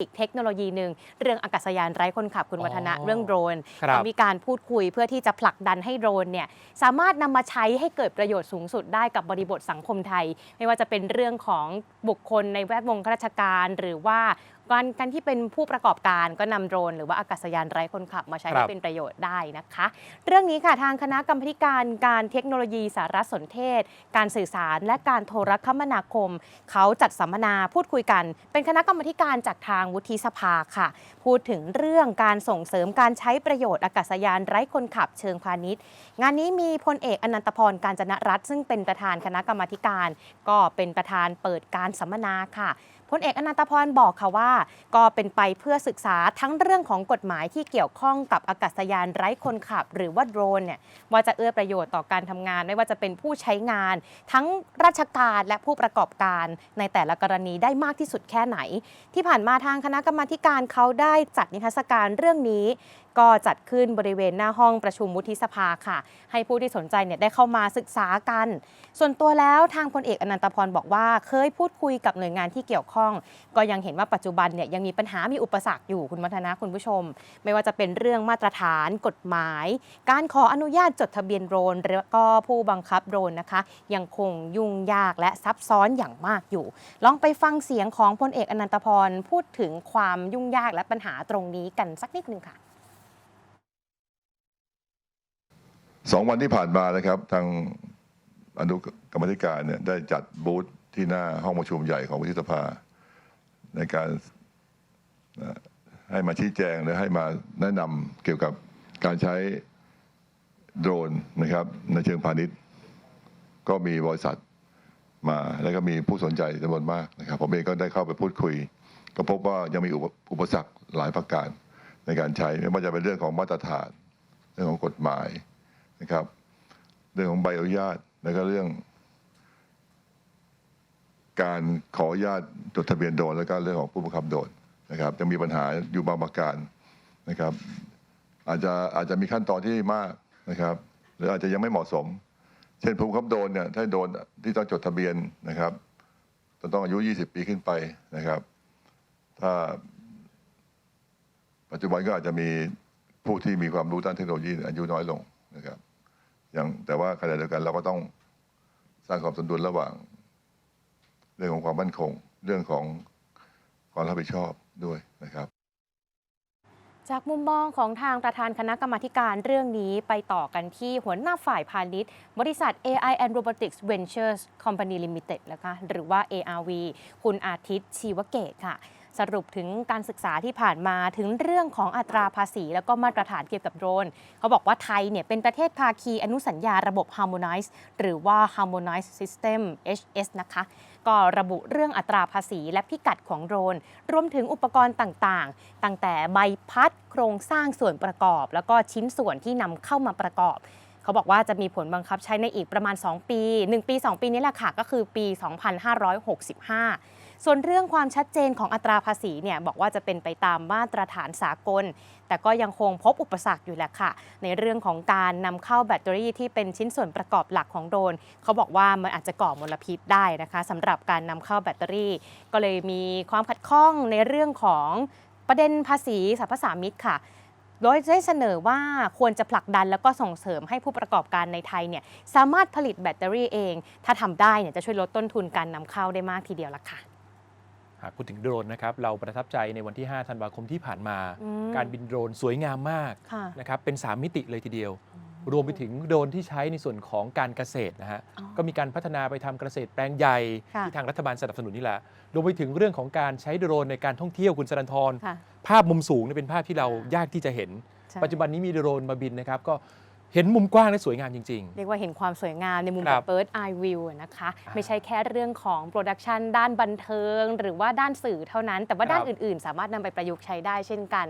อีกเทคโนโลยีหนึ่งเรื่องอากาศยานไร้คนขับคุณอ๋อวัฒนะเรื่องโดรนครับเรามีการพูดคุยเพื่อที่จะผลักดันให้โดรนเนี่ยสามารถนำมาใช้ให้เกิดประโยชน์สูงสุดได้กับบริบทสังคมไทย ไม่ว่าจะเป็นเรื่องของบุคคลในแวดวงข้าราชการ หรือว่า การการที่เป็นผู้ประกอบการก็นำโดรน หรือว่าอากาศยานไร้คนขับมาใช้ครัให้บ เป็นประโยชน์ได้นะคะ เรื่องนี้ค่ะทางคณะกรรมาธิการการเทคโนโลยีสารสนเทศ การสื่อสารและการโทรคมนาคม เขาจัดสัมมนาพูดคุยกัน เป็นคณะกรรมาธิการจากทางวุฒิสภาค่ะ พูดถึงเรื่องการส่งเสริมการใช้ประโยชน์อากาศยานไร้คนขับเชิงพาณิชย์ งานนี้มีพลเอกอนันตพรการจนรัตน์ซึ่งเป็นประธานคณะกรรมาธิการ ก็เป็นประธานเปิดการสัมมนาค่ะพลเอกอนันตพรบอกค่ะว่าก็เป็นไปเพื่อศึกษาทั้งเรื่องของกฎหมายที่เกี่ยวข้องกับอากาศยานไร้คนขับ หรือว่าโดรนเนี่ยว่าจะเอื้อประโยชน์ต่อการทำงาน ไม่ว่าจะเป็นผู้ใช้งาน ทั้งราชการและผู้ประกอบการในแต่ละกรณีได้มากที่สุดแค่ไหน ที่ผ่านมาทางคณะกรรมาการเขาได้จัดนิทรรศการเรื่องนี้ ก็จัดขึ้นบริเวณหน้าห้องประชุมวุฒิสภาค่ะ ให้ผู้ที่สนใจเนี่ยได้เข้ามาศึกษากัน ส่วนตัวแล้วทางพลเอกอนันตพรบอกว่า เคยพูดคุยกับหน่วยงานที่เกี่ยวข้อง ก็ยังเห็นว่าปัจจุบันเนี่ยยังมีปัญหามีอุปสรรคอยู่คุณวัฒนะคุณผู้ชม ไม่ว่าจะเป็นเรื่องมาตรฐาน กฎหมาย การขออนุญาตจดทะเบียนโดรนแล้วก็ผู้บังคับโดรนนะคะ ยังคงยุ่งยากและซับซ้อนอย่างมากอยู่ ลองไปฟังเสียงของพลเอกอนันตพรพูดถึงความยุ่งยากและปัญหาตรงนี้กันสักนิดนึงค่ะ สองวันที่ผ่านมานะครับทางอนุกรรมธิการเนี่ยได้จัดบูธที่หน้าห้องประชุมใหญ่ของวุฒิสภา ในการให้มาชี้แจงหรือให้มาแนะนำเกี่ยวกับการใช้โดรนนะครับ ในเชิงพาณิชย์ ก็มีบริษัทมาแล้วก็มีผู้สนใจจำนวนมากนะครับผมเองก็ได้เข้าไปพูดคุย ก็พบว่ายังมีอุปสรรคหลายประการในการใช้ไม่ว่าจะเป็นเรื่องของมาตรฐาน เรื่องของกฎหมาย นะครับ เรื่องของใบอนุญาตแล้วก็เรื่อง การขออนุญาตจดทะเบียนโดนแล้วก็เรื่องของผู้บังคับโดนนะครับยังมีปัญหาอยู่บางประการนะครับ อาจจะอาจจะมีขั้นตอนที่มากนะครับ หรืออาจจะยังไม่เหมาะสม เช่นผู้บังคับโดนเนี่ยถ้าโดนที่ต้องจดทะเบียนนะครับจะต้องอายุ 20 ปีขึ้นไปนะครับ ถ้าปัจจุบันก็อาจจะมีผู้ที่มีความรู้ด้านเทคโนโลยีอายุน้อยลงนะครับ อย่างแต่ว่าขณะเดียวกันเราก็ต้องสร้างความสมดุลระหว่าง เรื่องของความมั่นคง เรื่องของความรับผิดชอบด้วยนะครับ จากมุมมองของทางประธานคณะกรรมาการเรื่องนี้ไปต่อกันที่หัวหน้าฝ่ายพาณิชย์ บริษัท AI and Robotics Ventures Company Limited นะคะหรือว่า ARV คุณอาทิตย์ชีวเกตค่ะ สรุปถึงการศึกษาที่ผ่านมาถึงเรื่องของอัตราภาษี แล้วก็มาตรฐานเกี่ยวกับโดรน เขาบอกว่าไทยเนี่ยเป็นประเทศภาคีอนุสัญญาระบบ Harmonize หรือว่า Harmonize System HS นะคะ ก็ระบุเรื่องอัตราภาษีและพิกัดของโดรน รวมถึงอุปกรณ์ต่างๆ ตั้งแต่ใบพัดโครงสร้างส่วนประกอบ แล้วก็ชิ้นส่วนที่นำเข้ามาประกอบเขาบอกว่าจะมีผลบังคับใช้ในอีกประมาณ 2 ปี 1 ปี 2 ปีนี้แหละค่ะ ก็คือปี 2565 ส่วนเรื่องความชัดเจนของอัตราภาษีเนี่ยบอกว่าจะเป็นไปตามมาตรฐานสากล แต่ก็ยังคงพบอุปสรรคอยู่แหละค่ะ ในเรื่องของการนำเข้าแบตเตอรี่ที่เป็นชิ้นส่วนประกอบหลักของโดรนเขาบอกว่ามันอาจจะก่อมลพิษได้นะคะสำหรับการนำเข้าแบตเตอรี่ ก็เลยมีความขัดข้องในเรื่องของประเด็นภาษีสรรพสามิตค่ะโดยได้เสนอว่าควรจะผลักดันแล้วก็ส่งเสริมให้ผู้ประกอบการในไทยเนี่ยสามารถผลิตแบตเตอรี่เอง ถ้าทำได้เนี่ยจะช่วยลดต้นทุนการนำเข้าได้มากทีเดียวละค่ะ หากพูดถึงโดรนนะครับเราประทับใจในวันที่ 5 ธันวาคมที่ผ่านมา อืมการบินโดรนสวยงามมากค่ะนะครับเป็น 3 มิติเลยทีเดียว รวมไปถึงโดรนที่ใช้ในส่วนของการเกษตรนะฮะอ๋อก็มีการพัฒนาไปทำเกษตรแปลงใหญ่ค่ะ ที่ทางรัฐบาลสนับสนุนนี่แหละรวมไปถึงเรื่องของการใช้โดรนในการท่องเที่ยวคุณสรันทร ค่ะ ภาพมุมสูงเนี่ยเป็นภาพที่เรายากที่จะเห็น ใช่ ปัจจุบันนี้มีโดรนมาบินนะครับ ก็ เห็นมุมกว้างและสวยงามจริง เรียกว่าเห็นความสวยงามในมุมคแบรับบ bird eye view อะนะคะอ่าไม่ใช่แค่เรื่องของโปรดักชันด้านบันเทิง หรือว่าด้านสื่อเท่านั้น แต่ว่าด้านครับ อื่น ๆ สามารถนำไปประยุกต์ใช้ได้เช่นกัน